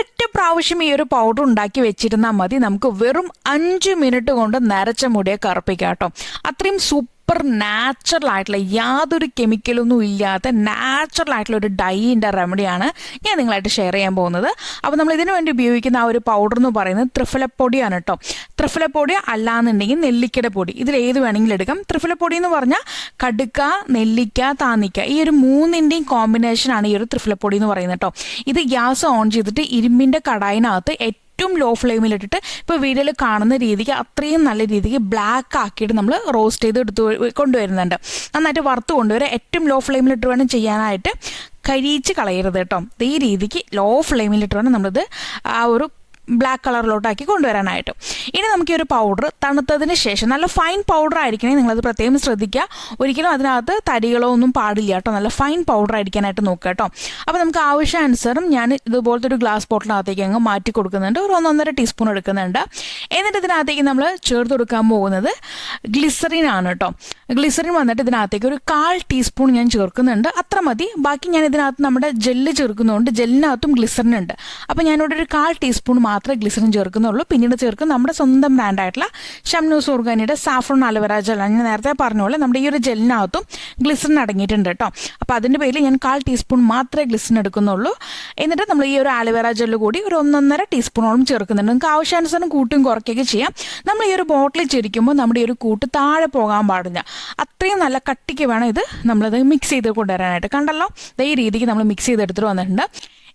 ഒരൊറ്റ പ്രാവശ്യം ഈ ഒരു പൗഡർ ഉണ്ടാക്കി വെച്ചിരുന്നാൽ മതി. നമുക്ക് വെറും അഞ്ച് മിനിറ്റ് കൊണ്ട് നരച്ച മുടിയെ കറുപ്പിക്കാം കേട്ടോ. അത്രയും സൂപ്പർ നാച്ചുറൽ ആയിട്ടുള്ള യാതൊരു കെമിക്കലൊന്നും ഇല്ലാത്ത നാച്ചുറൽ ആയിട്ടുള്ള ഒരു ഡൈന്റെ റെമഡിയാണ് ഞാൻ നിങ്ങളായിട്ട് ഷെയർ ചെയ്യാൻ പോകുന്നത്. അപ്പോൾ നമ്മൾ ഇതിനു വേണ്ടി ഉപയോഗിക്കുന്ന ആ ഒരു പൗഡർ എന്ന് പറയുന്നത് ത്രിഫലപ്പൊടിയാണ് കേട്ടോ. ത്രിഫലപ്പൊടി അല്ലാന്നുണ്ടെങ്കിൽ നെല്ലിക്കയുടെ പൊടി. ഇതിൽ ഏത് വേണമെങ്കിലും എടുക്കാം. ത്രിഫലപ്പൊടി എന്ന് പറഞ്ഞാൽ കടുക്ക നെല്ലിക്ക താന്നിക്ക. ഈ ഒരു മൂന്നിന്റെയും കോമ്പിനേഷനാണ് ഈ ഒരു ത്രിഫലപ്പൊടി എന്ന് പറയുന്നത് കേട്ടോ. ഇത് ഗ്യാസ് ഓൺ ചെയ്തിട്ട് ഇരുമ്പിന്റെ കടായിനകത്ത് ഏറ്റവും ലോ ഫ്ലെയിമിലിട്ടിട്ട് ഇപ്പോൾ വീഡിയോയിൽ കാണുന്ന രീതിക്ക് അത്രയും നല്ല രീതിക്ക് ബ്ലാക്ക് ആക്കിയിട്ട് നമ്മൾ റോസ്റ്റ് ചെയ്ത് എടുത്ത് കൊണ്ടുവരുന്നുണ്ട്. നന്നായിട്ട് വറുത്ത് കൊണ്ടുവരിക ഏറ്റവും ലോ ഫ്ലെയിമിലിട്ട് വേണം ചെയ്യാനായിട്ട്. കരിയിച്ച് കളയരുത് കേട്ടോ. ഈ രീതിക്ക് ലോ ഫ്ലെയിമിലിട്ട് വേണം നമ്മളിത് ആ ഒരു ബ്ലാക്ക് കളറിലോട്ടാക്കി കൊണ്ടുവരാനായിട്ട്. ഇനി നമുക്ക് ഈ ഒരു പൗഡർ തണുത്തതിന് ശേഷം നല്ല ഫൈൻ പൗഡർ ആയിരിക്കണേ നിങ്ങളത് പ്രത്യേകം ശ്രദ്ധിക്കുക. ഒരിക്കലും അതിനകത്ത് തരികളോ ഒന്നും പാടില്ല കേട്ടോ. നല്ല ഫൈൻ പൗഡർ ആയിരിക്കാനായിട്ട് നോക്കുക കേട്ടോ. അപ്പോൾ നമുക്ക് ആവശ്യാനുസരണം ഞാൻ ഇതുപോലത്തെ ഒരു ഗ്ലാസ് ബോട്ടിലിനകത്തേക്ക് അങ്ങ് മാറ്റി കൊടുക്കുന്നുണ്ട്. ഒരു ഒന്നൊന്നര ടീസ്പൂൺ എടുക്കുന്നുണ്ട്. ഇതിനകത്തേക്ക് നമ്മൾ ചേർത്ത് കൊടുക്കാൻ പോകുന്നത് ഗ്ലിസറിൻ ആണ് കേട്ടോ. ഗ്ലിസറിൻ വന്നിട്ട് ഇതിനകത്തേക്ക് ഒരു കാൽ ടീസ്പൂൺ ഞാൻ ചേർക്കുന്നുണ്ട്. അത്ര മതി. ബാക്കി ഞാൻ ഇതിനകത്ത് നമ്മുടെ ജെല്ല് ചേർക്കുന്നതുകൊണ്ട് ജെല്ലിനകത്തും ഗ്ലിസറിൻ ഉണ്ട്. അപ്പോൾ ഞാനിവിടെ ഒരു കാൽ ടീസ്പൂൺ മാത്രമേ ഗ്ലിസറിൻ ചേർക്കുന്നുള്ളൂ. പിന്നീട് ചേർക്കും നമ്മുടെ സ്വന്തം ബ്രാൻഡായിട്ടുള്ള ഷംനൂസ് ഓർഗാനിയുടെ സാഫ്രോൺ അലവറ ജെല്ലാണ് ഞാൻ നേരത്തെ പറഞ്ഞ പോലെ നമ്മുടെ ഈ ഒരു ജെല്ലിനകത്തും ഗ്ലിസറിൻ അടങ്ങിയിട്ടുണ്ട് കേട്ടോ. അപ്പോൾ അതിന്റെ പേരിൽ ഞാൻ കാൽ ടീസ്പൂൺ മാത്രമേ ഗ്ലിസറിൻ എടുക്കുന്നുള്ളൂ. എന്നിട്ട് നമ്മൾ ഈ ഒരു ആലുവേറ ജെല്ല് കൂടി ഒരു ഒന്നൊന്നര ടീസ്പൂണോളം ചേർക്കുന്നുണ്ട്. നിങ്ങൾക്ക് ആവശ്യാനുസരണം കൂട്ടും കുറയ്ക്കുകയൊക്കെ ചെയ്യാം. നമ്മൾ ഈ ഒരു ബോട്ടിൽ ചിരിക്കുമ്പോൾ നമ്മുടെ ഈ ഒരു കൂട്ട് താഴെ പോകാൻ പാടില്ല. അത്രയും നല്ല കട്ടിക്ക് വേണം ഇത് നമ്മളത് മിക്സ് ചെയ്ത് കൊണ്ടുവരാനായിട്ട്. കണ്ടല്ലോ? ഈ രീതിക്ക് നമ്മൾ മിക്സ് ചെയ്ത് ചെയ്തെടുത്തിട്ട് വന്നിട്ടുണ്ട്.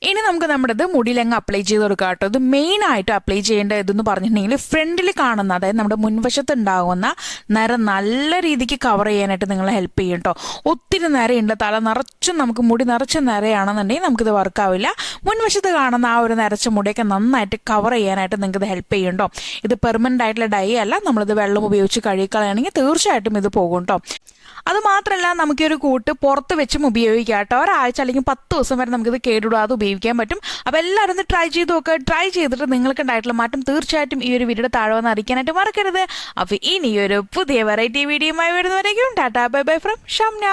ഇനി നമുക്ക് നമ്മുടെ ഇത് മുടിയിലങ്ങ് അപ്ലൈ ചെയ്ത് കൊടുക്കാം കേട്ടോ. ഇത് മെയിൻ ആയിട്ട് അപ്ലൈ ചെയ്യേണ്ട ഇതെന്ന് പറഞ്ഞിട്ടുണ്ടെങ്കിൽ ഫ്രണ്ടിൽ കാണുന്ന അതായത് നമ്മുടെ മുൻവശത്ത് ഉണ്ടാകുന്ന നര നല്ല രീതിക്ക് കവർ ചെയ്യാനായിട്ട് നിങ്ങൾ ഹെൽപ്പ് ചെയ്യും കേട്ടോ. ഒത്തിരി നരയുണ്ട്. തല നിറച്ചും നമുക്ക് മുടി നിറച്ച നരയാണെന്നുണ്ടെങ്കിൽ നമുക്കിത് വർക്കാവില്ല മുൻവശത്ത് കാണുന്ന ആ ഒരു നരച്ച മുടിയൊക്കെ നന്നായിട്ട് കവർ ചെയ്യാനായിട്ട് നിങ്ങൾക്ക് ഇത് ഹെൽപ്പ് ചെയ്യും കേട്ടോ. ഇത് പെർമനന്റ് ആയിട്ടുള്ള ഡൈ അല്ല. നമ്മളിത് വെള്ളം ഉപയോഗിച്ച് കഴുകിക്കളയാണെങ്കിൽ തീർച്ചയായിട്ടും ഇത് പോകും കേട്ടോ. അത് മാത്രല്ല നമുക്ക് ഒരു കൂട്ട് പുറത്ത് വെച്ചും ഉപയോഗിക്കാം കേട്ടോ. ഒരാഴ്ച അല്ലെങ്കിൽ പത്ത് ദിവസം വരെ നമുക്കിത് കേടുകൂടാതെ ഉപയോഗിക്കാൻ പറ്റും. അപ്പോൾ എല്ലാവരും ഒന്ന് ട്രൈ ചെയ്ത് നോക്കുക ട്രൈ ചെയ്തിട്ട് നിങ്ങൾക്ക് ഉണ്ടായിട്ടുള്ള മാറ്റം തീർച്ചയായിട്ടും ഈ ഒരു വീഡിയോ താഴെ വന്ന് അറിയിക്കാനായിട്ട് മറക്കരുത്. അപ്പോൾ ഇനി ഒരു പുതിയ വെറൈറ്റി വീഡിയോയുമായി വരുന്നവരേക്കും. Ta-ta bye bye from Shamna